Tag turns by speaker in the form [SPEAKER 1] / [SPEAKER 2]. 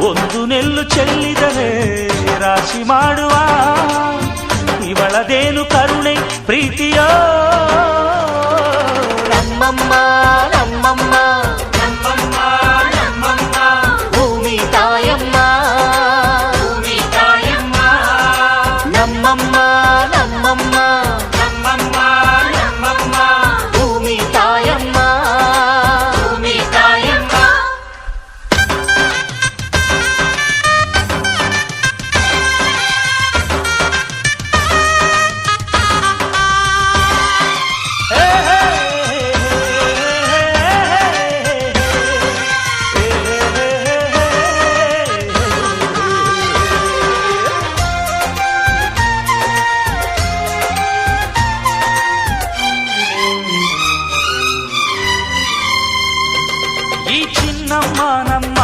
[SPEAKER 1] ಒಂದು ನೆಲ್ಲು ಚೆಲ್ಲಿದರೆ ರಾಶಿ ಮಾಡುವ ಇವಳದೇನು ಕರುಣೆ ಪ್ರೀತಿಯೋ ನಮ್ಮಮ್ಮ ನಮ್ಮಮ್ಮ ಭೂಮಿ ತಾಯಮ್ಮ ನಮ್ಮಮ್ಮ చిన్నమ్మ నమ్మమ్మ.